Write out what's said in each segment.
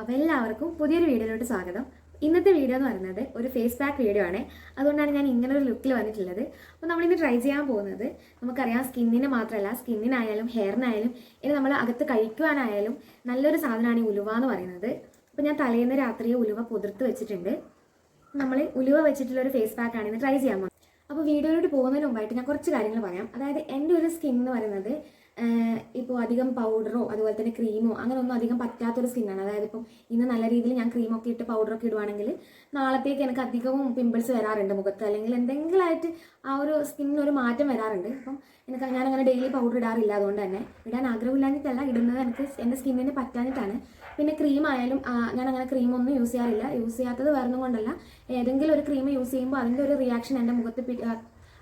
അപ്പോൾ എല്ലാവർക്കും പുതിയൊരു വീഡിയോയിലോട്ട് സ്വാഗതം. ഇന്നത്തെ വീഡിയോ എന്ന് പറയുന്നത് ഒരു ഫേസ് പാക്ക് വീഡിയോ ആണ്. അതുകൊണ്ടാണ് ഞാൻ ഇങ്ങനെ ഒരു ലുക്കിൽ വന്നിട്ടുള്ളത്. അപ്പോൾ നമ്മളിന്ന് ട്രൈ ചെയ്യാൻ പോകുന്നത് നമുക്കറിയാം സ്കിന്നിന് മാത്രമല്ല സ്കിന്നിനായാലും ഹെയറിനായാലും ഇനി നമ്മൾ അകത്ത് കഴിക്കുവാനായാലും നല്ലൊരു സാധനമാണ് ഈ ഉലുവ എന്ന് പറയുന്നത്. അപ്പോൾ ഞാൻ തലേന്ന് രാത്രി ഉലുവ പുതിർത്ത് വെച്ചിട്ടുണ്ട്. നമ്മൾ ഉലുവ വെച്ചിട്ടുള്ള ഒരു ഫേസ് പാക്കാണ് ഇന്ന് ട്രൈ ചെയ്യാൻ പോകുന്നത്. അപ്പോൾ വീഡിയോയിലോട്ട് പോകുന്നതിന് മുമ്പായിട്ട് ഞാൻ കുറച്ച് കാര്യങ്ങൾ പറയാം. അതായത് എന്റെ ഒരു സ്കിൻ എന്ന് പറയുന്നത് ഇപ്പോൾ അധികം പൗഡറോ അതുപോലെ തന്നെ ക്രീമോ അങ്ങനെ ഒന്നും അധികം പറ്റാത്തൊരു സ്കിന്നാണ് അതായത് ഇപ്പം ഇന്ന് നല്ല രീതിയിൽ ഞാൻ ക്രീമൊക്കെ ഇട്ട് പൗഡറൊക്കെ ഇടുവാണെങ്കിൽ നാളത്തേക്ക് എനിക്ക് അധികവും പിമ്പിൾസ് വരാറുണ്ട് മുഖത്ത്. അല്ലെങ്കിൽ എന്തെങ്കിലുമായിട്ട് ആ ഒരു സ്കിന്നിനൊരു മാറ്റം വരാറുണ്ട്. അപ്പം എനിക്ക് ഞാൻ അങ്ങനെ ഡെയിലി പൗഡർ ഇടാറില്ല. അതുകൊണ്ട് തന്നെ ഇടാൻ ആഗ്രഹമില്ലാഞ്ഞിട്ടല്ല ഇടുന്നത്. എനിക്ക് എന്റെ സ്കിന്നിന് പറ്റാഞ്ഞിട്ടാണ്. പിന്നെ ക്രീം ആയാലും ഞാൻ അങ്ങനെ ക്രീമൊന്നും യൂസ് ചെയ്യാറില്ല. യൂസ് ചെയ്യാത്തത് വരുന്നത് കൊണ്ടല്ല. ഏതെങ്കിലും ഒരു ക്രീം യൂസ് ചെയ്യുമ്പോൾ അതിന്റെ ഒരു റിയാക്ഷൻ എന്റെ മുഖത്ത്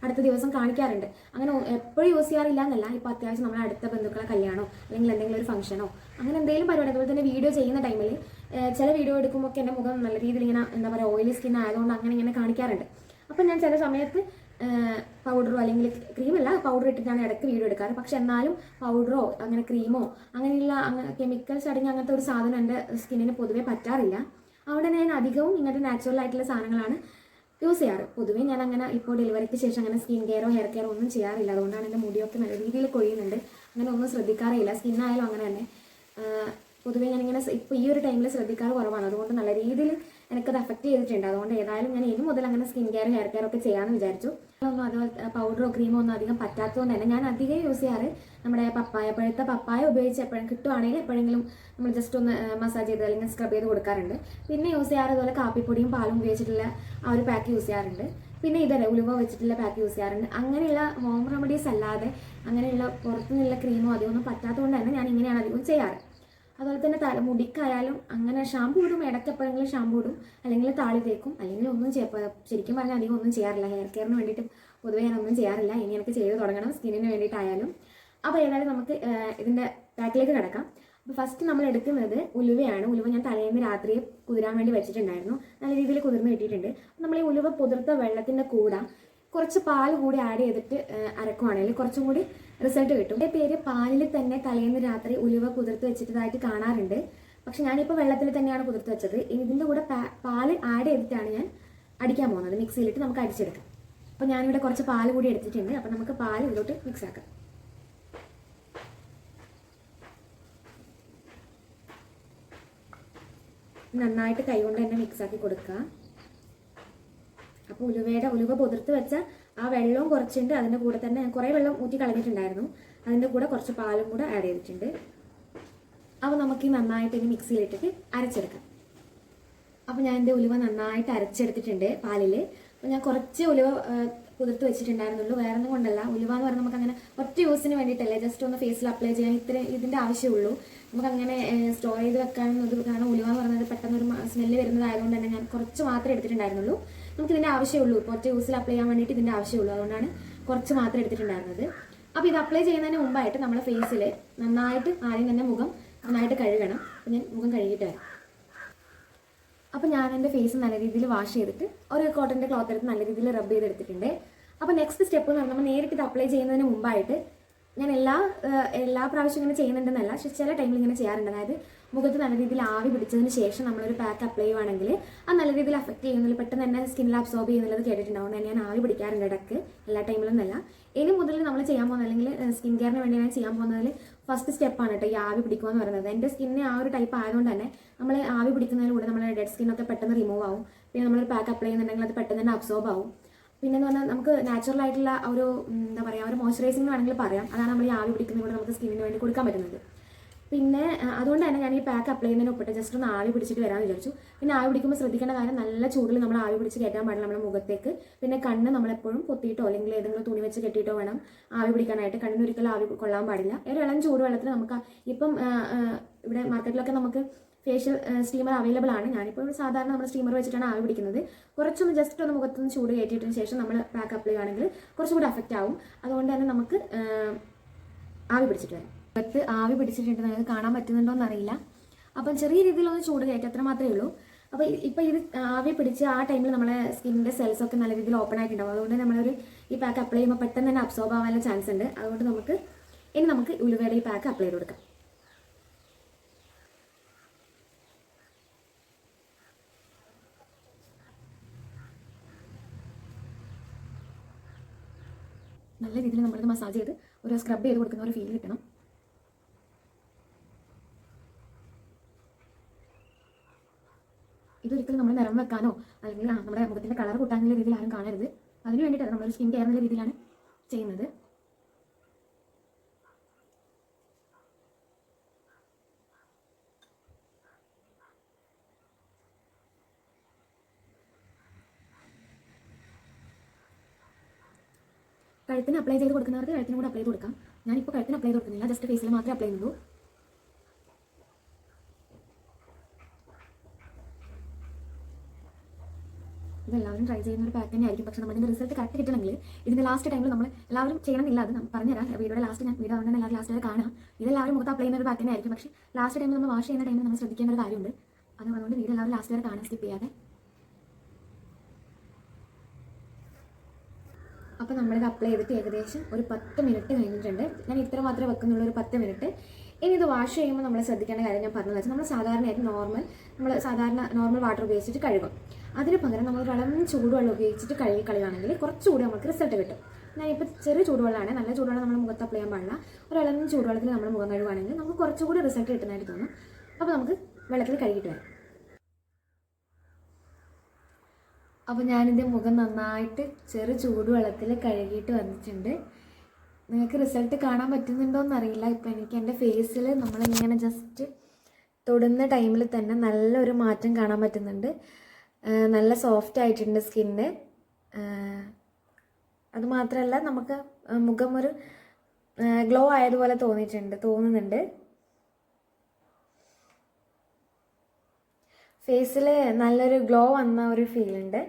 അടുത്ത ദിവസം കാണിക്കാറുണ്ട്. അങ്ങനെ എപ്പോഴും യൂസ് ചെയ്യാറില്ല എന്നല്ല ഇപ്പോൾ അത്യാവശ്യം നമ്മുടെ അടുത്ത ബന്ധുക്കളെ കല്യാണോ അല്ലെങ്കിൽ എന്തെങ്കിലും ഒരു ഫംഗ്ഷനോ അങ്ങനെ എന്തെങ്കിലും പരിപാടി അതുപോലെ തന്നെ വീഡിയോ ചെയ്യുന്ന ടൈമിൽ ചില വീഡിയോ എടുക്കുമ്പോൾ ഒക്കെ എന്റെ മുഖം നല്ല രീതിയിൽ ഇങ്ങനെ എന്താ പറയുക ഓയിലി സ്കിൻ ആയതുകൊണ്ട് അങ്ങനെ ഇങ്ങനെ കാണിക്കാറുണ്ട്. അപ്പം ഞാൻ ചില സമയത്ത് പൗഡറോ അല്ലെങ്കിൽ ക്രീമല്ല പൗഡർ ഇട്ടിട്ടാണ് ഇടയ്ക്ക് വീഡിയോ എടുക്കാറ്. പക്ഷെ എന്നാലും പൗഡറോ അങ്ങനെ ക്രീമോ അങ്ങനെയുള്ള അങ്ങനെ കെമിക്കൽസ് അടങ്ങിയ അങ്ങനത്തെ ഒരു സാധനം എന്റെ സ്കിന്നിന് പൊതുവേ പറ്റാറില്ല. അവിടെ ഞാൻ അധികവും ഇങ്ങനത്തെ നാച്ചുറൽ ആയിട്ടുള്ള സാധനങ്ങളാണ് യൂസ് ചെയ്യാറ്. പൊതുവേ ഞാൻ അങ്ങനെ ഇപ്പോൾ ഡെലിവറിക്ക് ശേഷം അങ്ങനെ സ്കിൻ കെയറോ ഹെയർ കെയറോ ഒന്നും ചെയ്യാറില്ല. അതുകൊണ്ടാണ് എന്റെ മുടിയൊക്കെ നല്ല രീതിയിൽ കൊഴിയുന്നുണ്ട്. അങ്ങനെ ഒന്നും ശ്രദ്ധിക്കാറില്ല സ്കിന്നായാലും അങ്ങനെ തന്നെ. പൊതുവേ ഞാനിങ്ങനെ ഇപ്പോൾ ഈ ഒരു ടൈമിൽ ശ്രദ്ധിക്കാറ് കുറവാണ്. അതുകൊണ്ട് നല്ല രീതിയിൽ എനിക്കത് അഫക്റ്റ് ചെയ്തിട്ടുണ്ട്. അതുകൊണ്ട് ഏതായാലും ഞാൻ ഇനി മുതൽ അങ്ങനെ സ്കിൻ കെയർ ഹെയർ കെയർ ഒക്കെ ചെയ്യാമെന്ന് വിചാരിച്ചു. അതുപോലെ പൗഡറോ ക്രീമോ ഒന്നും അധികം പറ്റാത്തതുകൊണ്ട് തന്നെ ഞാൻ അധികം യൂസ് ചെയ്യാറ് നമ്മുടെ പപ്പായ പഴുത്ത പപ്പായ ഉപയോഗിച്ച് എപ്പോഴും കിട്ടുവാണെങ്കിൽ എപ്പോഴെങ്കിലും നമ്മൾ ജസ്റ്റ് ഒന്ന് മസാജ് ചെയ്ത് അല്ലെങ്കിൽ സ്ക്രബ് ചെയ്ത് കൊടുക്കാറുണ്ട്. പിന്നെ യൂസ് ചെയ്യാറ് അതുപോലെ കാപ്പിപ്പൊടിയും പാലും ഉപയോഗിച്ചിട്ടുള്ള ആ ഒരു പാക്ക് യൂസ് ചെയ്യാറുണ്ട്. പിന്നെ ഇതല്ലേ ഉലുവ വെച്ചിട്ടുള്ള പാക്ക് യൂസ് ചെയ്യാറുണ്ട്. അങ്ങനെയുള്ള ഹോം റെമഡീസ് അല്ലാതെ അങ്ങനെയുള്ള പുറത്തുനിന്നുള്ള ക്രീമോ അധികമൊന്നും പറ്റാത്തതുകൊണ്ട് തന്നെ ഞാൻ ഇങ്ങനെയാണ് അധികം ചെയ്യാറ്. അതുപോലെ തന്നെ തല മുടിക്കായാലും അങ്ങനെ ഷാമ്പു ഇടും. ഇടയ്ക്ക് എപ്പോഴെങ്കിലും ഷാമ്പു ഇടും. അല്ലെങ്കിൽ താളി തേക്കും. അല്ലെങ്കിൽ ഒന്നും ശരിക്കും പറഞ്ഞാൽ അധികം ഒന്നും ചെയ്യാറില്ല. ഹെയർ കെയറിന് വേണ്ടിയിട്ട് പൊതുവേ ഞാൻ ഒന്നും ചെയ്യാറില്ല. ഇനി എനിക്ക് ചെയ്ത് തുടങ്ങണം സ്കിന്നിന് വേണ്ടിയിട്ടായാലും. അപ്പോൾ ഏതായാലും നമുക്ക് ഇതിന്റെ പാക്കിലേക്ക് കിടക്കാം. അപ്പോൾ ഫസ്റ്റ് നമ്മൾ എടുക്കുന്നത് ഉലുവയാണ്. ഉലുവ ഞാൻ തലേന്ന് രാത്രി കുതിരാൻ വേണ്ടി വെച്ചിട്ടുണ്ടായിരുന്നു. നല്ല രീതിയിൽ കുതിർന്ന് കിട്ടിയിട്ടുണ്ട്. നമ്മൾ ഈ ഉലുവ കുതിർത്ത വെള്ളത്തിന്റെ കൂടെ കുറച്ച് പാൽ കൂടി ആഡ് ചെയ്തിട്ട് അരക്കുവാണെങ്കിൽ കുറച്ചും കൂടി റിസൾട്ട് കിട്ടും. എന്റെ പേര് പാലിൽ തന്നെ തലേന്ന് രാത്രി ഉലുവ കുതിർത്ത് വെച്ചിട്ടതായിട്ട് കാണാറുണ്ട്. പക്ഷെ ഞാനിപ്പോൾ വെള്ളത്തിൽ തന്നെയാണ് കുതിർത്ത് വെച്ചത്. ഇനി ഇതിന്റെ കൂടെ പാൽ ആഡ് ചെയ്തിട്ടാണ് ഞാൻ അടിക്കാൻ പോകുന്നത്. മിക്സിയിലിട്ട് നമുക്ക് അടിച്ചെടുക്കാം. അപ്പോൾ ഞാനിവിടെ കുറച്ച് പാൽ കൂടി എടുത്തിട്ടുണ്ട്. അപ്പോൾ നമുക്ക് പാൽ ഇതിലോട്ട് മിക്സ് ആക്കാം. നന്നായിട്ട് കൈകൊണ്ട് തന്നെ മിക്സ് ആക്കി കൊടുക്കുക ഉലുവയുടെ ഉലുവ പൊതിർത്ത് വെച്ച ആ വെള്ളവും കുറച്ചുണ്ട്. അതിന്റെ കൂടെ തന്നെ ഞാൻ കുറേ വെള്ളം ഊറ്റി കളഞ്ഞിട്ടുണ്ടായിരുന്നു. അതിന്റെ കൂടെ കുറച്ച് പാലും കൂടെ ആഡ് ചെയ്തിട്ടുണ്ട്. അപ്പോൾ നമുക്ക് നന്നായിട്ട് ഇനി മിക്സിയിലിട്ടിട്ട് അരച്ചെടുക്കാം. അപ്പോൾ ഞാൻ എന്റെ ഉലുവ നന്നായിട്ട് അരച്ചെടുത്തിട്ടുണ്ട് പാലിൽ അപ്പോൾ ഞാൻ കുറച്ച് ഉലുവ കുതിർത്ത് വെച്ചിട്ടുണ്ടായിരുന്നുള്ളൂ. വേറെ ഒന്നും കൊണ്ടല്ല. ഉലുവ എന്ന് പറഞ്ഞാൽ നമുക്ക് അങ്ങനെ ഒറ്റ യൂസിന് വേണ്ടിയിട്ടല്ലേ? ജസ്റ്റ് ഒന്ന് ഫേസിൽ അപ്ലൈ ചെയ്യാൻ ഇത്ര ഇതിന്റെ ആവശ്യമുള്ളൂ. നമുക്ക് അങ്ങനെ സ്റ്റോർ ചെയ്ത് വെക്കാനൊന്നും കാരണം ഉലുവ എന്ന് പറയുന്നത് പെട്ടെന്ന് ഒരു സ്മെല്ല് വരുന്നതായതുകൊണ്ട് തന്നെ ഞാൻ കുറച്ച് മാത്രമേ എടുത്തിട്ടുണ്ടായിരുന്നുള്ളൂ. നമുക്ക് ഇതിന്റെ ആവശ്യമുള്ളൂ ഒറ്റ യൂസിൽ അപ്ലൈ ചെയ്യാൻ വേണ്ടിയിട്ട് ഇതിന്റെ ആവശ്യമുള്ളൂ. അതുകൊണ്ടാണ് കുറച്ച് മാത്രം എടുത്തിട്ടുണ്ടായിരുന്നത്. അപ്പോൾ ഇത് അപ്ലൈ ചെയ്യുന്നതിന് മുമ്പായിട്ട് നമ്മുടെ ഫേസിൽ നന്നായിട്ട് ആദ്യം തന്നെ മുഖം നന്നായിട്ട് കഴുകണം. അപ്പം ഞാൻ മുഖം കഴുകിയിട്ട് വരാം. അപ്പോൾ ഞാൻ എന്റെ ഫേസ് നല്ല രീതിയിൽ വാഷ് ചെയ്തിട്ട് ഒരു കോട്ടന്റെ ക്ലോത്ത് എടുത്ത് നല്ല രീതിയിൽ റബ്ബ് ചെയ്തെടുത്തിട്ടുണ്ട്. അപ്പോൾ നെക്സ്റ്റ് സ്റ്റെപ്പ് എന്ന് പറഞ്ഞാൽ നമ്മൾ നേരിട്ട് ഇത് അപ്ലൈ ചെയ്യുന്നതിന് മുമ്പായിട്ട് ഞാൻ എല്ലാ എല്ലാ പ്രാവശ്യം ഇങ്ങനെ ചെയ്യുന്നുണ്ടെന്നല്ല പക്ഷെ ചില ടൈമിൽ ഇങ്ങനെ ചെയ്യാറുണ്ട്. അതായത് മുഖത്ത് നല്ല രീതിയിൽ ആവി പിടിച്ചതിന് ശേഷം നമ്മളൊരു പാക്ക് അപ്ലൈ ചെയ്യുവാണെങ്കിൽ അത് നല്ല രീതിയിൽ അഫക്റ്റ് ചെയ്യുന്നില്ല പെട്ടെന്ന് തന്നെ സ്കിന്നിൽ അബ്സോർബ് ചെയ്യുന്നുള്ളത് കേട്ടിട്ടുണ്ടാവും. അതുകൊണ്ട് ഞാൻ ആവി പിടിക്കാറുണ്ട് ഇടയ്ക്ക് എല്ലാ ടൈമിലൊന്നല്ല ഇനി മുതൽ നമ്മൾ ചെയ്യാൻ പോകുന്നത് അല്ലെങ്കിൽ സ്കിൻ കെയറിന് വേണ്ടി ഞാൻ ചെയ്യാൻ പോകുന്നതിൽ ഫസ്റ്റ് സ്റ്റെപ്പാണ് കേട്ടോ ഈ ആവി പിടിക്കുക എന്ന് പറയുന്നത്. എന്റെ സ്കിന്നിന് ആ ഒരു ടൈപ്പ് ആയതുകൊണ്ട് തന്നെ നമ്മൾ ആവി പിടിക്കുന്നതിലൂടെ നമ്മുടെ ഡെഡ് സ്കിന്നൊക്കെ പെട്ടെന്ന് റിമൂവ് ആവും. പിന്നെ നമ്മൾ പാക്ക് അപ്ലൈ ചെയ്യുന്നുണ്ടെങ്കിൽ അത് പെട്ടെന്ന് തന്നെ അബ്സോർബ് ആവും. പിന്നെ എന്ന് പറഞ്ഞാൽ നമുക്ക് നാച്ചുറൽ ആയിട്ടുള്ള ഒരു എന്താ പറയുക ഒരു മോയ്സ്ചറൈസിംഗ് വേണമെങ്കിൽ പറയാം. അതാണ് നമ്മൾ ഈ ആവി പിടിക്കുന്നതിലൂടെ നമുക്ക് സ്കിന്നിന് വേണ്ടി കൊടുക്കാൻ പറ്റുന്നത്. പിന്നെ അതുകൊണ്ട് തന്നെ ഞാൻ ഈ പാക്ക് അപ്ലൈ ചെയ്യുന്നതിന് ഒപ്പിട്ട് ജസ്റ്റ് ഒന്ന് ആവി പിടിച്ചിട്ട് വരാമെന്ന് വിചാരിച്ചു. പിന്നെ ആവി പിടിക്കുമ്പോൾ ശ്രദ്ധിക്കേണ്ട കാര്യം നല്ല ചൂടിൽ നമ്മൾ ആവി പിടിച്ച് കയറ്റാൻ പാടില്ല നമ്മുടെ മുഖത്തേക്ക്. പിന്നെ കണ്ണ് നമ്മളെപ്പോഴും പൊത്തിയിട്ടോ അല്ലെങ്കിൽ ഏതെങ്കിലും തുണി വെച്ച് കെട്ടിയിട്ടോ വേണം ആവി പിടിക്കാനായിട്ട്. കണ്ണിന് ഒരിക്കലും ആവി കൊള്ളാൻ പാടില്ല. ഒരു ഇളം ചൂടുവെള്ളത്തിൽ നമുക്ക് ഇപ്പം ഇവിടെ മാർക്കറ്റിലൊക്കെ നമുക്ക് ഫേഷ്യൽ സ്റ്റീമർ അവൈലബിൾ ആണ്. ഞാനിപ്പോൾ സാധാരണ നമ്മൾ സ്റ്റീമർ വെച്ചിട്ടാണ് ആവി പിടിക്കുന്നത്. കുറച്ചൊന്ന് ജസ്റ്റ് ഒന്ന് മുഖത്തുനിന്ന് ചൂട് കയറ്റിയിട്ടതിന് ശേഷം നമ്മൾ പാക്ക് അപ്ലൈ ചെയ്യുകയാണെങ്കിൽ കുറച്ചുകൂടി അഫക്റ്റ് ആവും. അതുകൊണ്ട് തന്നെ നമുക്ക് ആവി പിടിച്ചിട്ട് വരാം. മുഖത്ത് ആവി പിടിച്ചിട്ടുണ്ട്. നിങ്ങൾക്ക് കാണാൻ പറ്റുന്നുണ്ടോ എന്നറിയില്ല. അപ്പം ചെറിയ രീതിയിലൊന്ന് ചൂട് കയറ്റി അത്ര മാത്രമേ ഉള്ളൂ. അപ്പോൾ ഇപ്പോൾ ഇത് ആവി പിടിച്ച് ആ ടൈമിൽ നമ്മളെ സ്കിന്നിന്റെ സെൽസ് ഒക്കെ നല്ല രീതിയിൽ ഓപ്പൺ ആയിട്ടുണ്ടാവും. അതുകൊണ്ട് നമ്മളൊരു ഈ പാക്ക് അപ്ലൈ ചെയ്യുമ്പോൾ പെട്ടെന്ന് തന്നെ അബ്സോർബ് ആവാനുള്ള ചാൻസ് ഉണ്ട്. അതുകൊണ്ട് നമുക്ക് ഇനി നമുക്ക് ഉലുവയുടെ ഈ പാക്ക് അപ്ലൈ ചെയ്ത് കൊടുക്കാം. നല്ല രീതിയിൽ നമ്മളിത് മസാജ് ചെയ്ത് ഒരു സ്ക്രബ് ചെയ്ത് കൊടുക്കുന്ന ഒരു ഫീൽ കിട്ടണം. ഇതൊരിക്കലും നമ്മൾ നിറം വെക്കാനോ അല്ലെങ്കിൽ നമ്മുടെ മുഖത്തിന്റെ കളർ കൂട്ടാനുള്ള രീതിയിൽ ആരും കാണരുത്. അതിന് വേണ്ടിയിട്ടാണ് നമ്മളൊരു സ്കിൻ കെയർ എന്ന രീതിയിലാണ് ചെയ്യുന്നത്. കഴുത്തിന് അപ്ലൈ ചെയ്ത് കൊടുക്കുന്നവർക്ക് കഴുത്തിന് കൂടെ അപ്ലൈ ചെയ്ത് കൊടുക്കാം. ഞാനിപ്പോൾ കഴുത്തിന് അപ്ലൈ ചെയ്ത് കൊടുക്കുന്നില്ല. ജസ്റ്റ് ഫേസിൽ മാത്രമേ അപ്ലൈ ചെയ്യുള്ളൂ ഇതെല്ലാവരും ട്രൈ ചെയ്യുന്ന ഒരു പാക്ക് തന്നെ ആയിരിക്കും. പക്ഷേ നമ്മുടെ റിസൾട്ട് കറക്റ്റ് കിട്ടണമെങ്കിൽ ഇതിന്റെ ലാസ്റ്റ് ടൈമിൽ നമ്മൾ എല്ലാവരും ചെയ്യണമെന്നില്ല. അത് പറഞ്ഞുതരാം. വീഡിയോയുടെ ലാസ്റ്റ് ഞാൻ വീഡിയോ തന്നെ എല്ലാവരും ലാസ്റ്റ് വരെ കാണാം. ഇതെല്ലാവരും മുഖത്ത് അപ്ലൈ ചെയ്യുന്ന ഒരു പാക്ക് തന്നെ ആയിരിക്കും. പക്ഷേ ലാസ്റ്റ് ടൈമിൽ നമ്മൾ വാഷ് ചെയ്യുന്ന ടൈമിൽ നമ്മൾ ശ്രദ്ധിക്കേണ്ട ഒരു കാര്യമുണ്ട്. അത് അതുകൊണ്ട് വീഡിയോ എല്ലാവരും ലാസ്റ്റ് വരെ കാണാൻ സ്കിപ്പ് ചെയ്യാതെ അപ്പോൾ നമ്മളിത് അപ്ലൈ ചെയ്തിട്ട് ഏകദേശം ഒരു പത്ത് മിനിറ്റ് കഴിഞ്ഞിട്ടുണ്ട്. ഞാൻ ഇത്ര മാത്രമേ വെക്കുന്നുള്ളൂ ഒരു പത്ത് മിനിറ്റ് ഇനി ഇത് വാഷ് ചെയ്യുമ്പോൾ നമ്മൾ ശ്രദ്ധിക്കേണ്ട കാര്യം ഞാൻ പറഞ്ഞത് വെച്ചാൽ നമ്മൾ സാധാരണയായിട്ട് നോർമൽ നമ്മൾ സാധാരണ നോർമൽ വാട്ടർ ഉപയോഗിച്ചിട്ട് കഴുകും. അതിന് പകരം നമ്മൾ ഇളം ചൂടുവെള്ളം ഉപയോഗിച്ചിട്ട് കഴുകി കളയുകയാണെങ്കിൽ കുറച്ചുകൂടി നമുക്ക് റിസൾട്ട് കിട്ടും. ഞാനിപ്പോൾ ചെറിയ ചൂടുവെള്ളമാണ് നല്ല ചൂടുവെള്ളം നമ്മൾ മുഖത്ത് അപ്ലൈ ചെയ്യാൻ പാടില്ല. ഒരു ഇളം ചൂടുവെള്ളത്തിൽ നമ്മൾ മുഖം കഴുകുകയാണെങ്കിൽ നമുക്ക് കുറച്ചുകൂടി റിസൾട്ട് കിട്ടുന്നതായിട്ട് തോന്നും. അപ്പോൾ നമുക്ക് വെള്ളത്തിൽ കഴുകിയിട്ട് വരാം. അപ്പോൾ ഞാനിന്റെ മുഖം നന്നായിട്ട് ചെറു ചൂടുവെള്ളത്തിൽ കഴുകിയിട്ട് വന്നിട്ടുണ്ട്. നിങ്ങൾക്ക് റിസൾട്ട് കാണാൻ പറ്റുന്നുണ്ടോ എന്നറിയില്ല ഇപ്പം എനിക്ക് എന്റെ ഫേസിൽ നമ്മളിങ്ങനെ ജസ്റ്റ് തൊടുന്ന ടൈമിൽ തന്നെ നല്ലൊരു മാറ്റം കാണാൻ പറ്റുന്നുണ്ട്. നല്ല സോഫ്റ്റ് ആയിട്ടുണ്ട് സ്കിന്ന്. അതുമാത്രമല്ല നമുക്ക് മുഖം ഒരു ഗ്ലോ ആയതുപോലെ തോന്നിയിട്ടുണ്ട് തോന്നുന്നുണ്ട്. ഫേസിൽ നല്ലൊരു ഗ്ലോ വന്ന ഒരു ഫീൽ ഉണ്ട്.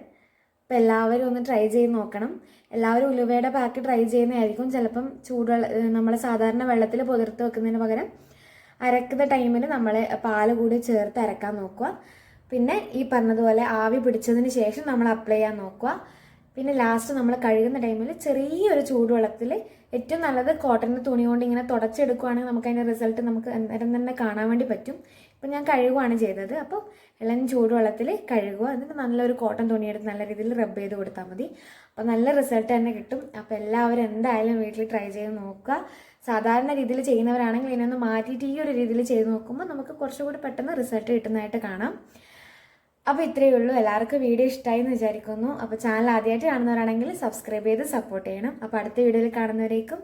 അപ്പോൾ എല്ലാവരും ഒന്ന് ട്രൈ ചെയ്ത് നോക്കണം. എല്ലാവരും ഉലുവയുടെ പാക്ക് ട്രൈ ചെയ്യുന്നതായിരിക്കും. ചിലപ്പം ചൂടുവെള്ള നമ്മൾ സാധാരണ വെള്ളത്തിൽ പുതിർത്ത് വെക്കുന്നതിന് പകരം അരക്കുന്ന ടൈമിൽ നമ്മൾ പാൽ കൂടി ചേർത്ത് അരക്കാൻ നോക്കുക. പിന്നെ ഈ പറഞ്ഞതുപോലെ ആവി പിടിച്ചതിന് ശേഷം നമ്മൾ അപ്ലൈ ചെയ്യാൻ നോക്കുക. പിന്നെ ലാസ്റ്റ് നമ്മൾ കഴുകുന്ന ടൈമിൽ ചെറിയൊരു ചൂടുവെള്ളത്തിൽ ഏറ്റവും നല്ലത് കോട്ടന്റെ തുണി കൊണ്ട് ഇങ്ങനെ തുടച്ചെടുക്കുകയാണെങ്കിൽ നമുക്ക് അതിന്റെ റിസൾട്ട് നമുക്ക് അന്നേരം തന്നെ കാണാൻ വേണ്ടി പറ്റും. ഇപ്പം ഞാൻ കഴുകുകയാണ് ചെയ്തത്. അപ്പോൾ ഇളം ചൂടുവെള്ളത്തിൽ കഴുകുക എന്നിട്ട് നല്ലൊരു കോട്ടൺ തുണിയെടുത്ത് നല്ല രീതിയിൽ റബ്ബ് ചെയ്ത് കൊടുത്താൽ മതി. അപ്പോൾ നല്ല റിസൾട്ട് തന്നെ കിട്ടും. അപ്പോൾ എല്ലാവരും എന്തായാലും വീട്ടിൽ ട്രൈ ചെയ്ത് നോക്കുക. സാധാരണ രീതിയിൽ ചെയ്യുന്നവരാണെങ്കിൽ ഇതിനൊന്ന് മാറ്റിയിട്ട് ഈ ഒരു രീതിയിൽ ചെയ്ത് നോക്കുമ്പോൾ നമുക്ക് കുറച്ചുകൂടി പെട്ടെന്ന് റിസൾട്ട് കിട്ടുന്നതായിട്ട് കാണാം. അപ്പോൾ ഇത്രയേ ഉള്ളൂ. എല്ലാവർക്കും വീഡിയോ ഇഷ്ടമായി എന്ന് വിചാരിക്കുന്നു. അപ്പോൾ ചാനൽ ആദ്യമായിട്ട് കാണുന്നവരാണെങ്കിൽ സബ്സ്ക്രൈബ് ചെയ്ത് സപ്പോർട്ട് ചെയ്യണം. അപ്പോൾ അടുത്ത വീഡിയോയിൽ കാണുന്നവരേക്കും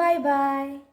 ബൈ ബൈ